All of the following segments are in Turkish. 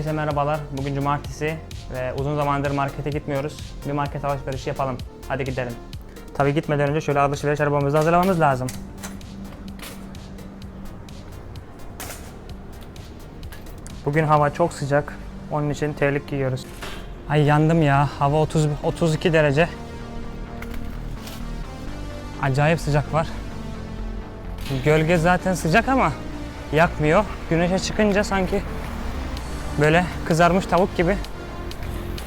Herkese merhabalar. Bugün cumartesi ve uzun zamandır markete gitmiyoruz. Bir market alışverişi yapalım. Hadi gidelim. Tabii gitmeden önce şöyle alışveriş arabamızı hazırlamamız lazım. Bugün hava çok sıcak. Onun için terlik giyiyoruz. Ay yandım ya. Hava 30 32 derece. Acayip sıcak var. Gölge zaten sıcak ama yakmıyor. Güneşe çıkınca sanki böyle kızarmış tavuk gibi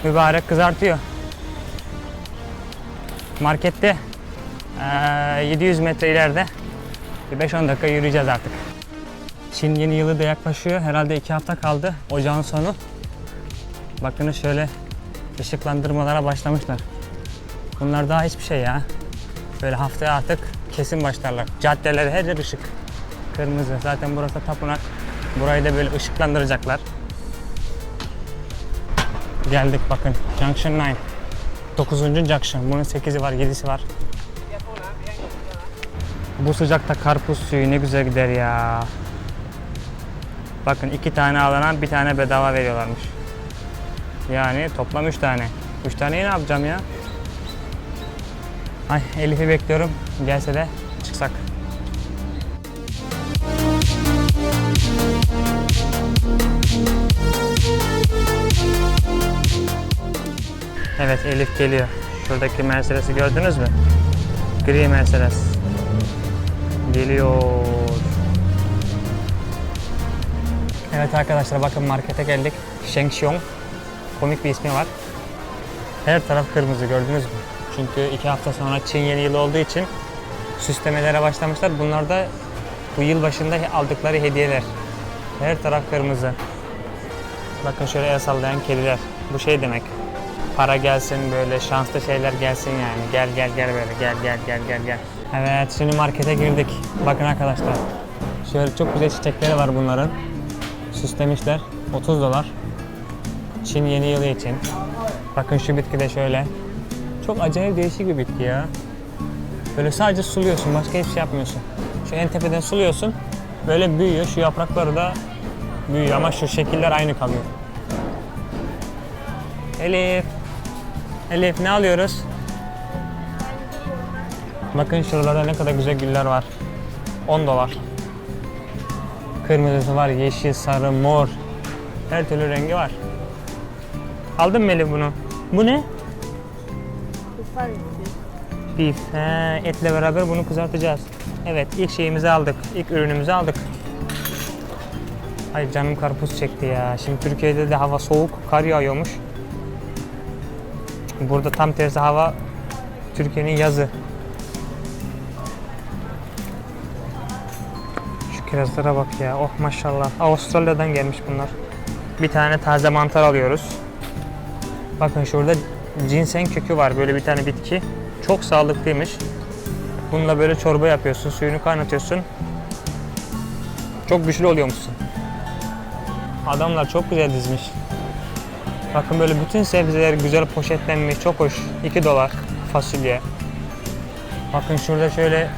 mübarek kızartıyor. Markette eee, 700 metre ileride bir 5-10 dakika yürüyeceğiz artık. Çin yeni yılı da yaklaşıyor. Herhalde 2 hafta kaldı ocağın sonu. Bakın şöyle ışıklandırmalara başlamışlar. Bunlar daha hiçbir şey ya. Böyle haftaya artık kesin başlarlar. Caddeler her yer ışık. Kırmızı. Zaten burası tapınak. Burayı da böyle ışıklandıracaklar. Geldik bakın. Junction 9. 9. Junction. Bunun 8'i var, 7'si var. Bu sıcakta karpuz suyu ne güzel gider ya. Bakın iki tane alana bir tane bedava veriyorlarmış. Yani toplam 3 tane. 3 taneyi ne yapacağım ya? Ay Elif'i bekliyorum. Gelse de çıksak. Evet Elif geliyor. Şuradaki Mercedes'i gördünüz mü? Gri Mercedes. Geliyor. Evet arkadaşlar bakın markete geldik. Shengxiong. Komik bir ismi var. Her taraf kırmızı gördünüz mü? Çünkü iki hafta sonra Çin yeni yılı olduğu için süslemelere başlamışlar. Bunlar da bu yıl başında aldıkları hediyeler. Her taraf kırmızı. Bakın şöyle el sallayan kediler. Bu şey demek. Para gelsin böyle şanslı şeyler gelsin yani. Gel gel gel böyle gel gel gel gel gel. Evet şimdi markete girdik. Bakın arkadaşlar. Şöyle çok güzel çiçekleri var bunların. Süslemişler. 30 dolar. Çin yeni yılı için. Bakın şu bitki de şöyle. Çok acayip değişik bir bitki ya. Böyle sadece suluyorsun, başka hiçbir şey yapmıyorsun. Şu en tepeden suluyorsun, böyle büyüyor. Şu yaprakları da büyüyor ama şu şekiller aynı kalıyor. Elif. Elif ne alıyoruz? Bakın şuralarda ne kadar güzel güller var. 10 dolar. Kırmızısı var, yeşil, sarı, mor. Her türlü rengi var. Aldın mı Elif bunu? Bu ne? Beef. He, etle beraber bunu kızartacağız. Evet ilk şeyimizi aldık. İlk ürünümüzü aldık. Ay canım karpuz çekti ya. Şimdi Türkiye'de de hava soğuk, kar yağıyormuş. Burada tam tersi hava Türkiye'nin yazı. Şu kirazlara bak ya. Oh maşallah. Avustralya'dan gelmiş bunlar. Bir tane taze mantar alıyoruz. Bakın şurada ginseng kökü var. Böyle bir tane bitki. Çok sağlıklıymış. Bununla böyle çorba yapıyorsun. Suyunu kaynatıyorsun. Çok güçlü oluyormuşsun. Adamlar çok güzel dizmiş. Bakın böyle bütün sebzeler güzel poşetlenmiş. Çok hoş. 2 dolar fasulye. Bakın şurada şöyle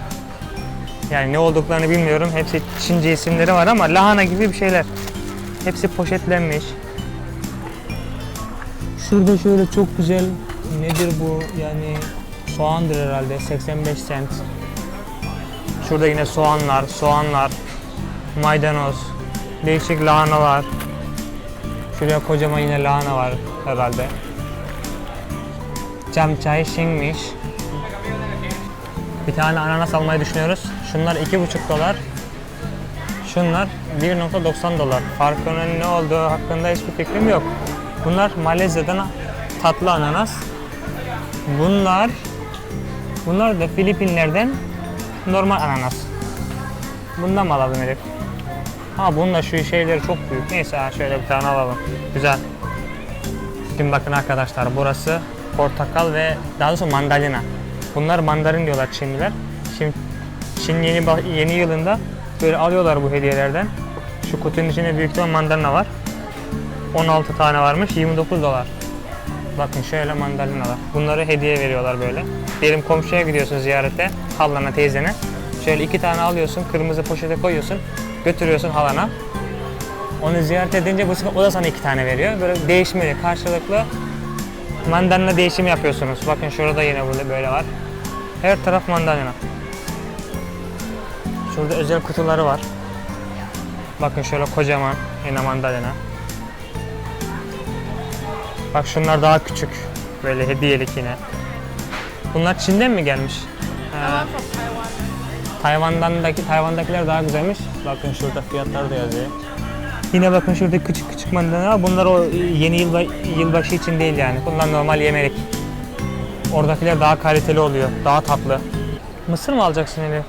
yani ne olduklarını bilmiyorum. Hepsi Çince isimleri var ama lahana gibi bir şeyler. Hepsi poşetlenmiş. Şurada şöyle çok güzel nedir bu yani soğandır herhalde 85 cent. Şurada yine soğanlar, soğanlar, maydanoz, değişik lahanalar. Şuraya kocaman yine lahana var herhalde. Cam çay şingmiş. Bir tane ananas almayı düşünüyoruz. Şunlar 2,5 dolar. Şunlar 1.90 dolar. Farkının ne olduğu hakkında hiçbir fikrim yok. Bunlar Malezya'dan tatlı ananas. Bunlar bunlar da Filipinler'den normal ananas. Bundan mı alalım Elif? Ha bunun da şu şeyleri çok büyük. Neyse şöyle bir tane alalım. Güzel. Şimdi bakın arkadaşlar burası portakal ve daha doğrusu mandalina. Bunlar mandarin diyorlar Çinliler. Şimdi Çin yeni yeni yılında böyle alıyorlar bu hediyelerden. Şu kutunun içinde büyük ihtimal mandalina var. 16 tane varmış 29 dolar. Bakın şöyle mandalinalar. Bunları hediye veriyorlar böyle. Diyelim komşuya gidiyorsun ziyarete, halana, teyzene. Şöyle iki tane alıyorsun, kırmızı poşete koyuyorsun, götürüyorsun halana. Onu ziyaret edince bu sefer o da sana iki tane veriyor. Böyle değişmeli, karşılıklı mandalina değişimi yapıyorsunuz. Bakın şurada yine burada böyle var. Her taraf mandalina. Şurada özel kutuları var. Bakın şöyle kocaman yine mandalina. Bak şunlar daha küçük. Böyle hediyelik yine. Bunlar Çin'den mi gelmiş? Ha, Tayvan'dan daki Tayvan'dakiler daha güzelmiş. Bakın şurada fiyatlar da yazıyor. Yine bakın şurada küçük küçük mandalina. Bunlar o yeni yıl, yılbaşı için değil yani. Bunlar normal yemelik. Oradakiler daha kaliteli oluyor. Daha tatlı. Mısır mı alacaksın Elif?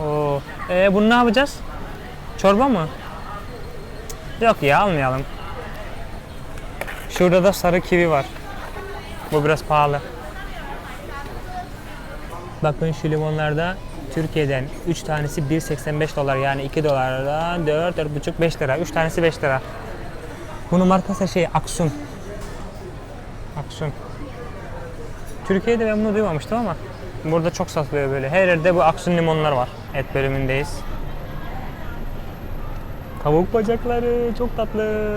Oo. Ee, bunu ne yapacağız? Çorba mı? Yok ya almayalım. Şurada da sarı kivi var. Bu biraz pahalı. Bakın şu limonlarda Türkiye'den 3 tanesi 1.85 dolar yani 2 dolardan 4, 4,5, 5 lira. 3 tanesi 5 lira. Bunun markası şey Aksun. Aksun. Türkiye'de ben bunu duymamıştım ama burada çok satılıyor böyle. Her yerde bu Aksun limonlar var. Et bölümündeyiz. Tavuk bacakları çok tatlı.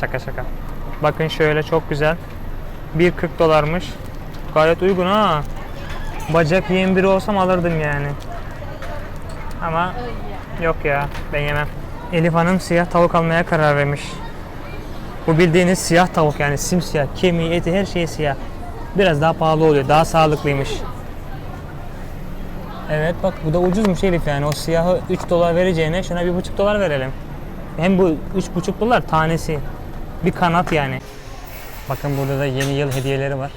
Şaka şaka. Bakın şöyle çok güzel. 1.40 dolarmış. Gayet uygun ha. Bacak yiyen biri olsam alırdım yani. Ama yok ya ben yemem. Elif Hanım siyah tavuk almaya karar vermiş. Bu bildiğiniz siyah tavuk yani simsiyah. Kemiği, eti her şeyi siyah. Biraz daha pahalı oluyor. Daha sağlıklıymış. Evet bak bu da ucuzmuş Elif yani. O siyahı 3 dolar vereceğine şuna 1,5 dolar verelim. Hem bu 3,5 dolar tanesi. Bir kanat yani. Bakın burada da yeni yıl hediyeleri var.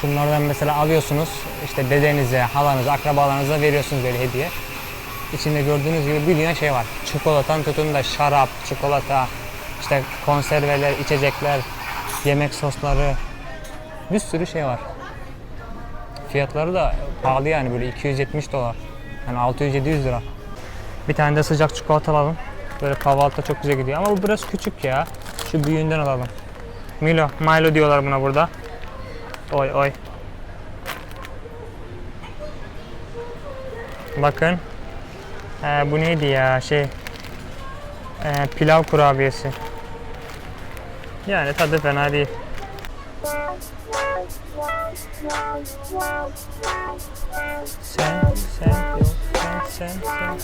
Şunlardan mesela alıyorsunuz işte dedenize, halanıza, akrabalarınıza veriyorsunuz böyle hediye. İçinde gördüğünüz gibi bir dünya şey var. Çikolatan tutun da şarap, çikolata, işte konserveler, içecekler, yemek sosları, bir sürü şey var. Fiyatları da pahalı yani böyle 270 dolar. Yani 600-700 lira. Bir tane de sıcak çikolata alalım. Böyle kahvaltıda çok güzel gidiyor ama bu biraz küçük ya. Şu büyüğünden alalım. Milo, Milo diyorlar buna burada. Oy oy. Bakın. Ee, bu neydi ya şey. Ee, pilav kurabiyesi. Yani tadı fena değil. Sen, sen, yok, sen, sen, sen.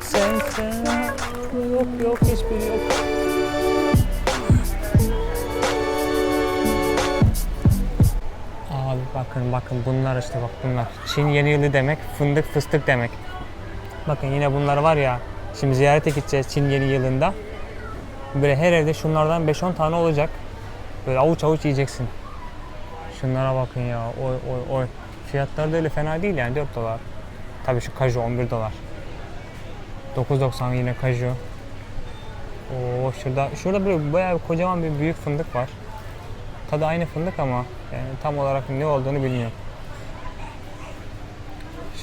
Sen, sen, yok, yok, hiçbiri yok. Abi bakın bakın bunlar işte bak bunlar. Çin yeni yılı demek fındık fıstık demek. Bakın yine bunlar var ya. Şimdi ziyarete gideceğiz Çin yeni yılında. Böyle her evde şunlardan 5-10 tane olacak. Böyle avuç avuç yiyeceksin. Şunlara bakın ya. Oy oy oy. Fiyatları da öyle fena değil yani 4 dolar. Tabii şu kaju 11 dolar. 9.90 yine kaju. Oo şurada şurada böyle bayağı bir kocaman bir büyük fındık var. Tadı aynı fındık ama yani tam olarak ne olduğunu bilmiyorum.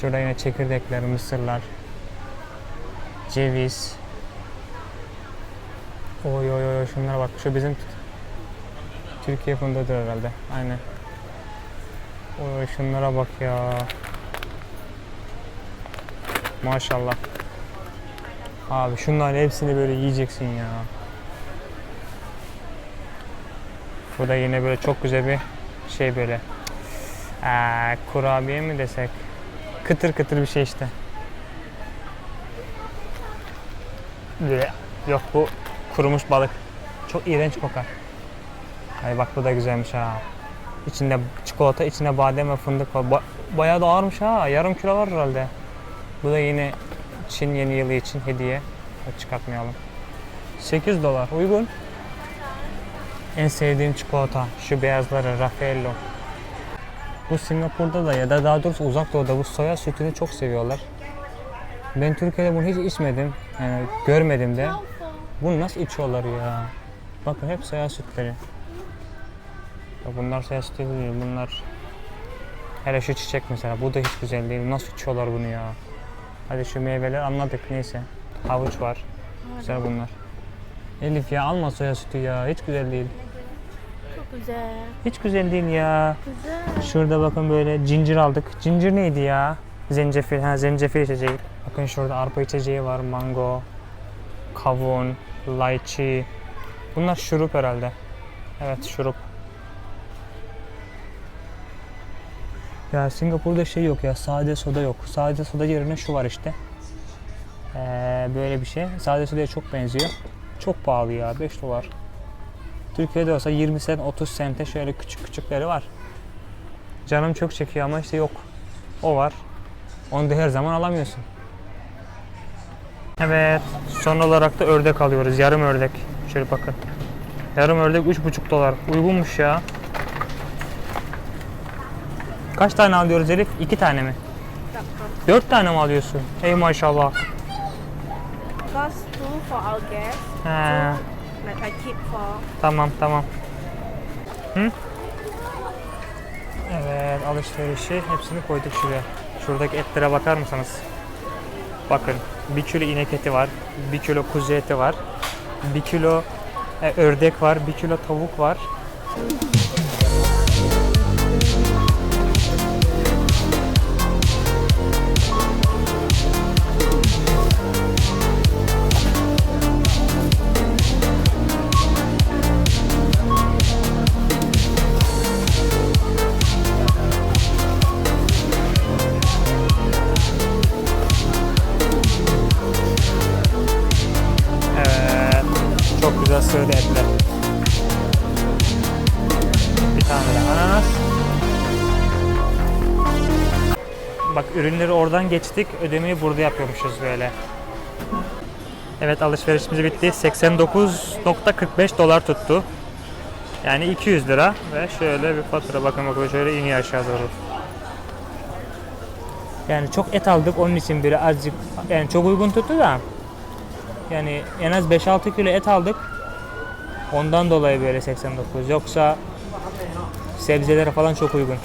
Şurada yine çekirdekler, mısırlar, ceviz. Oy oy oy şunlara bak. Şu bizim Türkiye fındığıdır herhalde. Aynen. Oy şunlara bak ya. Maşallah. Abi şunların hepsini böyle yiyeceksin ya. Bu da yine böyle çok güzel bir şey böyle. Ee, kurabiye mi desek? Kıtır kıtır bir şey işte. Böyle, yok bu kurumuş balık. Çok iğrenç kokar. Ay bak bu da güzelmiş ha. İçinde çikolata, içinde badem ve fındık var. Ba- bayağı da ağırmış ha. Yarım kilo var herhalde. Bu da yine Çin yeni yılı için hediye. Çıkartmayalım. 8 dolar. Uygun. En sevdiğim çikolata. Şu beyazları Raffaello. Bu Singapur'da da ya da daha doğrusu uzak doğuda bu soya sütünü çok seviyorlar. Ben Türkiye'de bunu hiç içmedim. Yani görmedim de. Bunu nasıl içiyorlar ya? Bakın hep soya sütleri. Ya bunlar soya sütü değil. Bunlar Hele şu çiçek mesela. Bu da hiç güzel değil. Nasıl içiyorlar bunu ya? Hadi şu meyveler anladık neyse. Havuç var. Güzel bunlar. Elif ya alma soya sütü ya. Hiç güzel değil. Çok güzel. Hiç güzel değil ya. Güzel. Şurada bakın böyle cincir aldık. Cincir neydi ya? Zencefil. Ha zencefil içeceği. Bakın şurada arpa içeceği var. Mango. kavun, lychee. Bunlar şurup herhalde. Evet şurup. Ya Singapur'da şey yok ya sade soda yok. Sade soda yerine şu var işte. Ee, böyle bir şey. Sade sodaya çok benziyor. Çok pahalı ya 5 dolar. Türkiye'de olsa 20 sent 30 sente şöyle küçük küçükleri var. Canım çok çekiyor ama işte yok. O var. Onu da her zaman alamıyorsun. Evet. Son olarak da ördek alıyoruz. Yarım ördek. Şöyle bakın. Yarım ördek 3,5 dolar. Uygunmuş ya. Kaç tane alıyoruz Elif? İki tane mi? Dört tane mi alıyorsun? Ey maşallah. Because two for our guests, He, like I keep for tamam tamam. Hı? Evet alışverişi hepsini koyduk şuraya. Şuradaki etlere bakar mısınız? Bakın bir kilo inek eti var, bir kilo kuzu eti var, bir kilo e, ördek var, bir kilo tavuk var. Oradan geçtik, ödemeyi burada yapıyormuşuz böyle. Evet alışverişimiz bitti. 89.45 dolar tuttu. Yani 200 lira ve şöyle bir fatura bakın bakın şöyle iniyor aşağı doğru. Yani çok et aldık onun için biri azıcık yani çok uygun tuttu da yani en az 5-6 kilo et aldık. Ondan dolayı böyle 89. Yoksa sebzelere falan çok uygun.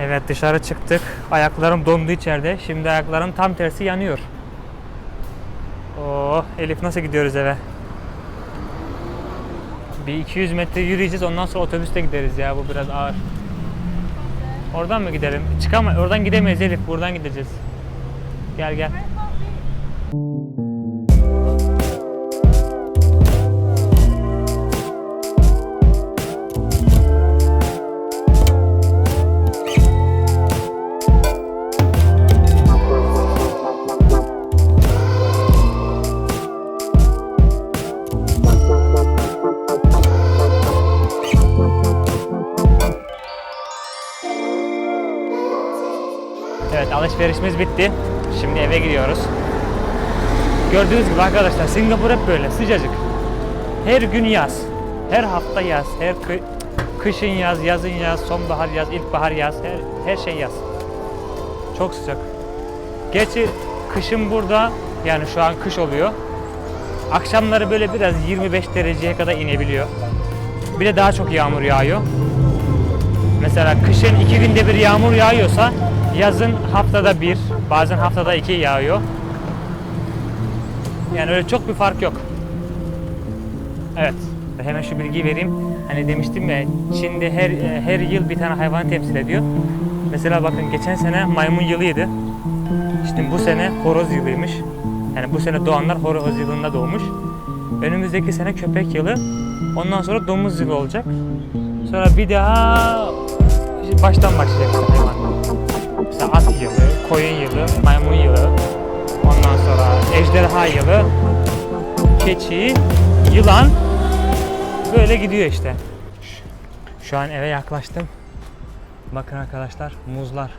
Evet dışarı çıktık. Ayaklarım dondu içeride. Şimdi ayaklarım tam tersi yanıyor. Oh Elif nasıl gidiyoruz eve? Bir 200 metre yürüyeceğiz ondan sonra otobüste gideriz ya bu biraz ağır. Oradan mı gidelim? Çıkama oradan gidemeyiz Elif buradan gideceğiz. Gel gel. Alışverişimiz bitti. Şimdi eve gidiyoruz. Gördüğünüz gibi arkadaşlar Singapur hep böyle sıcacık. Her gün yaz. Her hafta yaz. Her kı- kışın yaz, yazın yaz, sonbahar yaz, ilkbahar yaz. Her, her şey yaz. Çok sıcak. Gerçi kışın burada yani şu an kış oluyor. Akşamları böyle biraz 25 dereceye kadar inebiliyor. Bir de daha çok yağmur yağıyor. Mesela kışın iki günde bir yağmur yağıyorsa yazın haftada bir, bazen haftada iki yağıyor. Yani öyle çok bir fark yok. Evet. Hemen şu bilgiyi vereyim. Hani demiştim ya Çin'de her her yıl bir tane hayvan temsil ediyor. Mesela bakın geçen sene maymun yılıydı. Şimdi bu sene horoz yılıymış. Yani bu sene doğanlar horoz yılında doğmuş. Önümüzdeki sene köpek yılı. Ondan sonra domuz yılı olacak. Sonra bir daha baştan başlayacak işte hayvan. Mesela at yılı, koyun yılı, maymun yılı. Ondan sonra ejderha yılı, keçi, yılan. Böyle gidiyor işte. Şu an eve yaklaştım. Bakın arkadaşlar muzlar.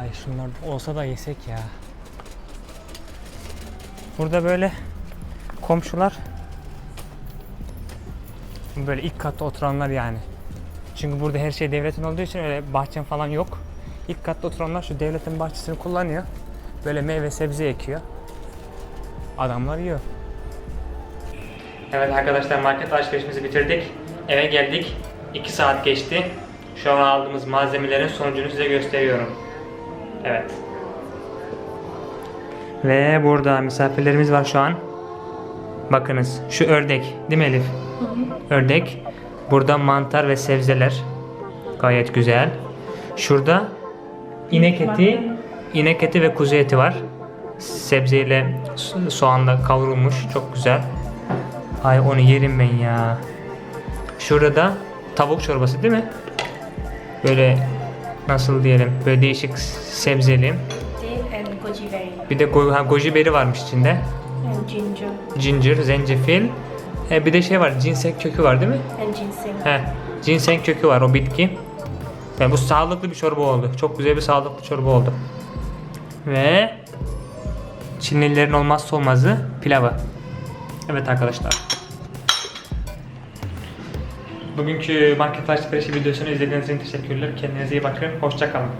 Ay şunlar olsa da yesek ya. Burada böyle komşular böyle ilk katta oturanlar yani. Çünkü burada her şey devletin olduğu için öyle bahçem falan yok. İlk katta oturanlar şu devletin bahçesini kullanıyor. Böyle meyve sebze ekiyor. Adamlar yiyor. Evet arkadaşlar market alışverişimizi bitirdik. Eve geldik. 2 saat geçti. Şu an aldığımız malzemelerin sonucunu size gösteriyorum. Evet. Ve burada misafirlerimiz var şu an. Bakınız şu ördek değil mi Elif? Ördek. Burada mantar ve sebzeler. Gayet güzel. Şurada inek eti, inek eti ve kuzu eti var. sebzeyle so- soğanla kavrulmuş. Çok güzel. Ay onu yerim ben ya. Şurada tavuk çorbası değil mi? Böyle nasıl diyelim böyle değişik sebzeli. Bir de go- ha, goji beri varmış içinde. and ginger Ginger, zencefil. E, bir de şey var ginseng kökü var değil mi? and ginseng. He, ginseng kökü var o bitki. Yani bu sağlıklı bir çorba oldu. Çok güzel bir sağlıklı çorba oldu. Ve Çinlilerin olmazsa olmazı pilavı. Evet arkadaşlar. Bugünkü market alışverişi videosunu izlediğiniz için teşekkürler. Kendinize iyi bakın. Hoşça kalın.